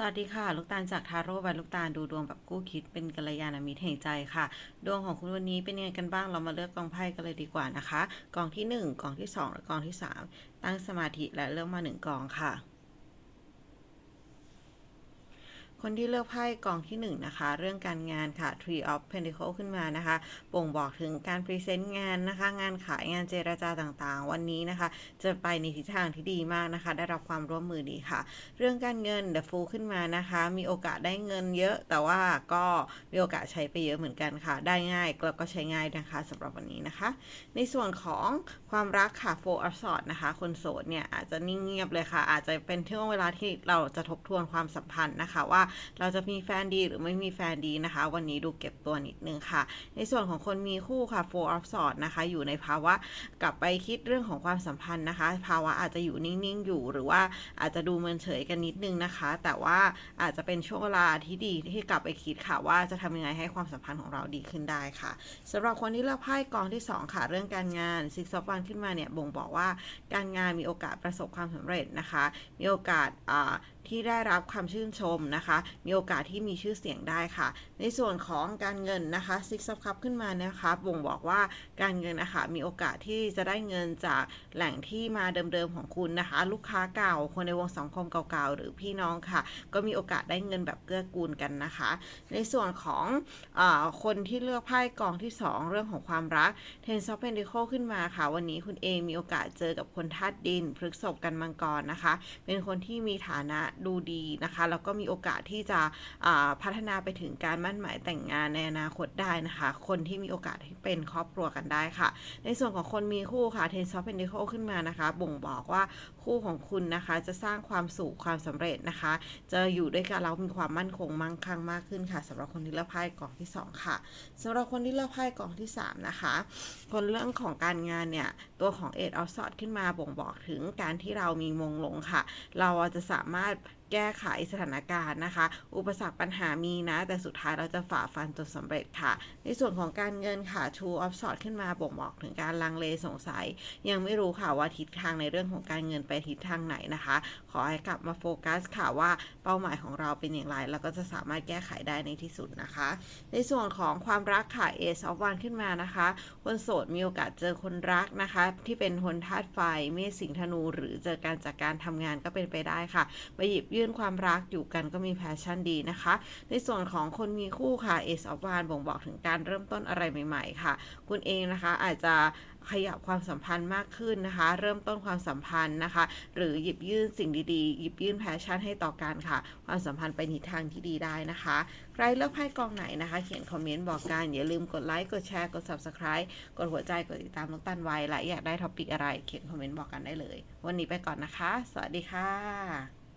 สวัสดีค่ะ ลูกตาลจากทาโร่วันลูกตาลดูดวงแบบกู้คิดเป็นกัลยาณมิตรแห่งใจค่ะ ดวงของคุณวันนี้เป็นยังไงกันบ้างเรามาเลือกกองไพ่กันเลยดีกว่านะคะ กองที่ 1กองที่ 2 และกองที่ 3 ตั้งสมาธิและเลือกมา 1กองค่ะ คนที่เลือกไพ่กองที่1นะคะ เรื่องการงานค่ะ Tree of Pentacles ขึ้นมานะคะบ่งบอกถึงการพรีเซนต์งานนะคะ งานขายงานเจรจาต่างๆ วันนี้นะคะ จะไปในทิศทางที่ดีมากนะคะ ได้รับความร่วมมือดีค่ะ เรื่องการเงิน The Fool ขึ้นมานะคะ มีโอกาสได้เงินเยอะ แต่ว่าก็มีโอกาสใช้ไปเยอะเหมือนกันค่ะ ได้ง่ายแล้วก็ใช้ง่ายนะคะสำหรับวันนี้นะคะ ในส่วนของความรักค่ะ Four of Swords นะคะ คนโสดเนี่ยอาจจะนิ่งเงียบเลยค่ะ อาจจะเป็นช่วงเวลาที่เราจะทบทวนความสัมพันธ์นะคะว่าเราจะมีแฟนดีหรือไม่มีแฟนดีนะคะ วันนี้ดูเก็บตัวนิดนึงค่ะ ในส่วนของคนมีคู่ค่ะ Four of Swords นะคะ อยู่ในภาวะกลับไปคิดเรื่องของความสัมพันธ์นะคะ ภาวะอาจจะอยู่นิ่งๆอยู่หรือว่าอาจจะดูเมินเฉยกันนิดนึงนะคะ แต่ว่าอาจจะเป็นช่วงเวลาที่ดีที่กลับไปคิดค่ะ ว่าจะทำยังไงให้ความสัมพันธ์ของเราดีขึ้นได้ค่ะสำหรับคนที่เลือกไพ่กองที่สองค่ะ เรื่องการงาน Six of Wands ขึ้นมาเนี่ยบ่งบอกว่าการงานมีโอกาสประสบความสำเร็จนะคะ มีโอกาสอ่า ที่ได้รับความชื่นชมนะคะ มีโอกาสที่มีชื่อเสียงได้ค่ะ ในส่วนของการเงินนะคะ Six of Cups ขึ้นมานะคะบ่งบอกว่าการเงินนะคะมีโอกาสที่จะได้เงินจากแหล่งที่มาเดิมๆของคุณนะคะ ลูกค้าเก่าคนในวงสังคมเก่าๆหรือพี่น้องค่ะ ก็มีโอกาสได้เงินแบบเกื้อกูลกันนะคะ ในส่วนของอคนที่เลือกไพ่กองที่ 2 เรื่องของความรัก Ten of Pentacles ขึ้นมาค่ะ วันนี้คุณเองมีโอกาสเจอกับคนธาตุดินพฤกษภกันมังกรนะคะ เป็นคนที่มีฐานะดูดีนะคะ แล้วก็มีโอกาสที่จะพัฒนาไปถึงการมั่นหมายแต่งงานในอนาคตได้นะคะ คนที่มีโอกาสที่เป็นครอบครัวกันได้ค่ะ ในส่วนของคนมีคู่ค่ะ Ten of Pentacles ขึ้นมานะคะ บ่งบอกว่าคู่ของคุณนะคะ จะสร้างความสุขความสำเร็จนะคะ จะอยู่ด้วยกันแล้วมีความมั่นคงมั่งคั่งมากขึ้นค่ะสำหรับคนที่เลือกไพ่กองที่สองค่ะสำหรับคนที่เลือกไพ่กองที่สามนะคะ คนเรื่องของการงานเนี่ยตัวของ Eight of Swords ขึ้นมาบ่งบอกถึงการที่เรามีมงลงค่ะ เราจะสามารถ Bye. แก้ไขสถานการณ์นะคะ อุปสรรคปัญหามีนะ แต่สุดท้ายเราจะฝ่าฟันจนสำเร็จค่ะ ในส่วนของการเงินค่ะ Two of Swords ขึ้นมาบ่งบอกถึงการลังเลสงสัย ยังไม่รู้ค่ะว่าทิศทางในเรื่องของการเงินไปทิศทางไหนนะคะ ขอให้กลับมาโฟกัสค่ะว่าเป้าหมายของเราเป็นอย่างไร แล้วก็จะสามารถแก้ไขได้ในที่สุดนะคะ ในส่วนของความรักค่ะ Ace of Wands ขึ้นมานะคะ คนโสดมีโอกาสเจอคนรักนะคะ ที่เป็นคนธาตุไฟเมษสิงธนู หรือเจอการจากการทำงานก็เป็นไปได้ค่ะไปหยิบยื่ื่นความรักอยู่กันก็มีแพชชั่นดีนะคะ ในส่วนของคนมีคู่ค่ะ Ace of Wands บ่งบอกถึงการเริ่มต้นอะไรใหม่ ๆ ค่ะ คุณเองนะคะอาจจะขยับความสัมพันธ์มากขึ้นนะคะ เริ่มต้นความสัมพันธ์นะคะ หรือหยิบยื่นสิ่งดีๆ หยิบยื่นแพชชั่นให้ต่อกันค่ะ ความสัมพันธ์ไปในทางที่ดีได้นะคะ ใครเลือกไพ่กองไหนนะคะ เขียนคอมเมนต์บอกกัน อย่าลืมกดไลค์ กดแชร์ กด Subscribe กดหัวใจ กดติดตามน้องตันไว้และอยากได้ท็อปิกอะไร เขียนคอมเมนต์บอกกันได้เลย วันนี้ไปก่อนนะคะ สวัสดีค่ะ